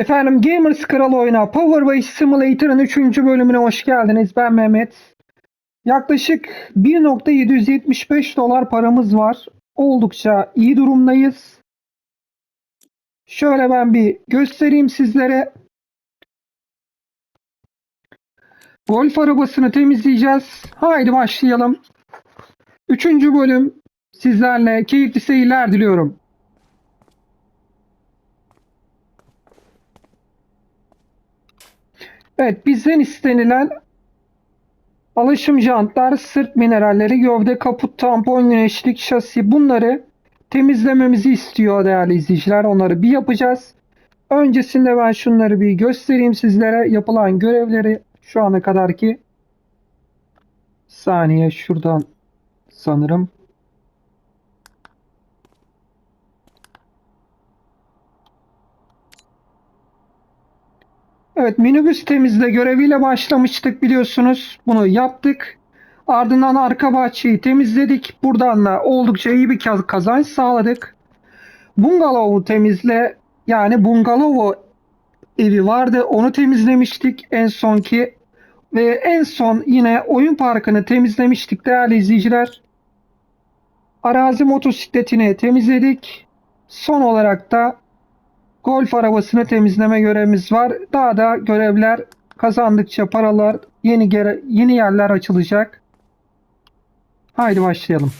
Efendim Gamers Kralı oyuna Power Simulator'ın 3. bölümüne hoş geldiniz. Ben Mehmet. Yaklaşık 1.775 dolar paramız var. Oldukça iyi durumdayız. Şöyle ben bir göstereyim sizlere. Golf arabasını temizleyeceğiz. Haydi başlayalım. 3. bölüm sizlerle keyifli seyirler diliyorum. Evet bizden istenilen alışım jantlar, sırt mineralleri, gövde, kaput, tampon, güneşlik, şasi bunları temizlememizi istiyor değerli izleyiciler. Onları bir yapacağız. Öncesinde ben şunları bir göstereyim sizlere. Yapılan görevleri şu ana kadarki saniye şuradan sanırım. Evet minibüs temizle göreviyle başlamıştık biliyorsunuz. Bunu yaptık. Ardından arka bahçeyi temizledik. Buradan da oldukça iyi bir kaz- kazanç sağladık. Bungalovu temizle yani bungalovu evi vardı. Onu temizlemiştik en sonki. Ve en son yine oyun parkını temizlemiştik değerli izleyiciler. Arazi motosikletini temizledik. Son olarak da golf arabasını temizleme görevimiz var. Daha da görevler kazandıkça paralar yeni yeni yerler açılacak. Haydi başlayalım.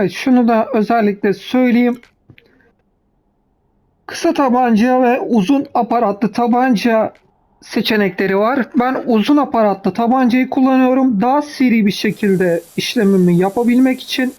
Evet şunu da özellikle söyleyeyim. Kısa tabanca ve uzun aparatlı tabanca seçenekleri var. Ben uzun aparatlı tabancayı kullanıyorum. Daha seri bir şekilde işlemimi yapabilmek için.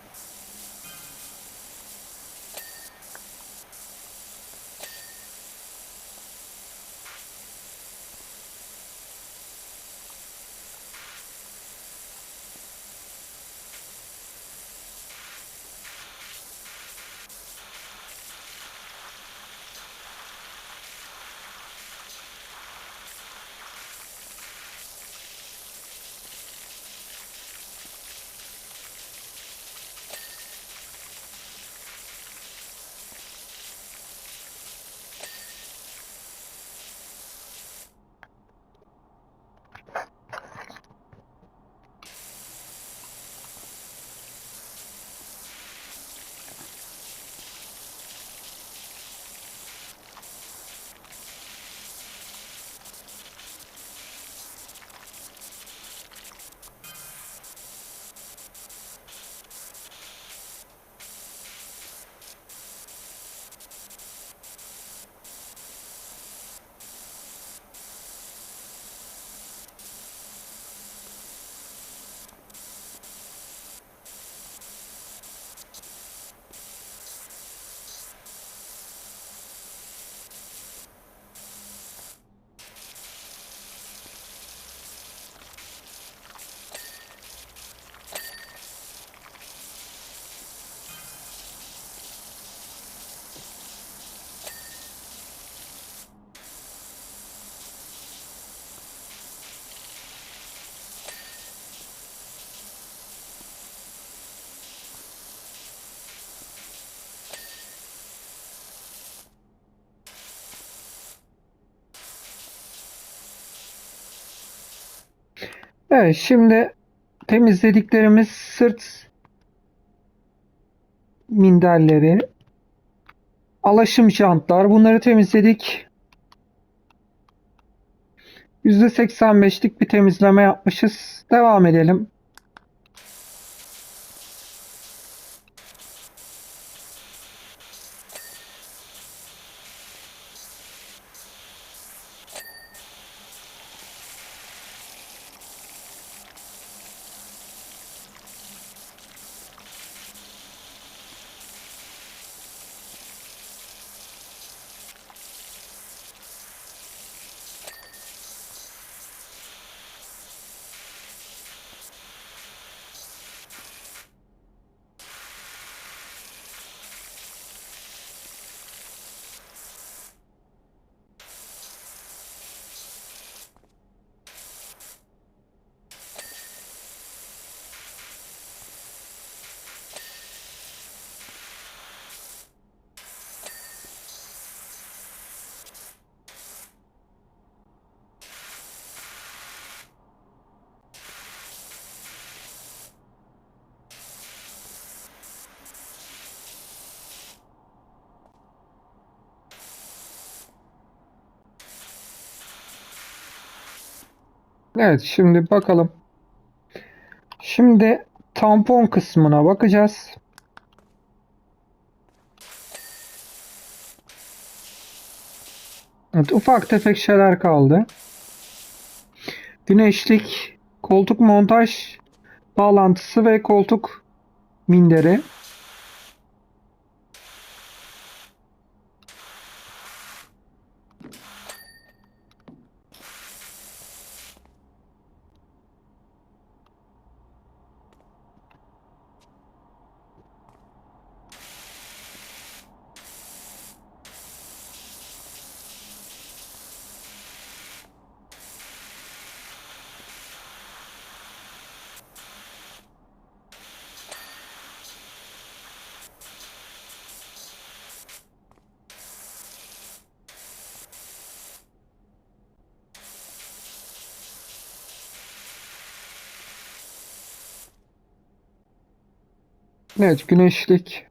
Evet şimdi temizlediklerimiz sırt minderleri, alaşım jantlar bunları temizledik. %85'lik bir temizleme yapmışız. Devam edelim. Evet, şimdi bakalım. Şimdi tampon kısmına bakacağız. Evet, ufak tefek şeyler kaldı. Güneşlik, koltuk montaj bağlantısı ve koltuk minderi. Evet, güneşlik.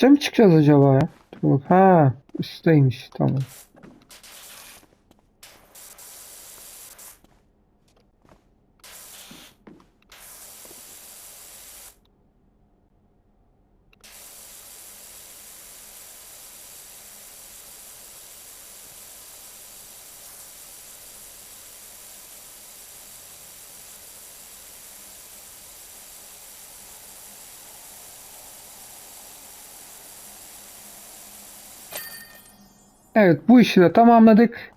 Üste mi çıkacağız acaba ya? Dur bak. Ha, üstteymiş. Tamam. Evet bu işi de tamamladık.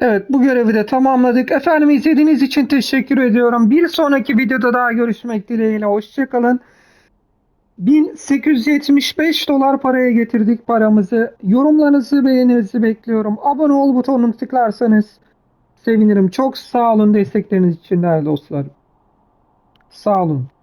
Evet bu görevi de tamamladık. Efendim izlediğiniz için teşekkür ediyorum. Bir sonraki videoda daha görüşmek dileğiyle. Hoşçakalın. 1875 dolar paraya getirdik paramızı. Yorumlarınızı beğeninizi bekliyorum. Abone ol butonunu tıklarsanız sevinirim. Çok sağ olun destekleriniz için değerli dostlarım. Sağ olun.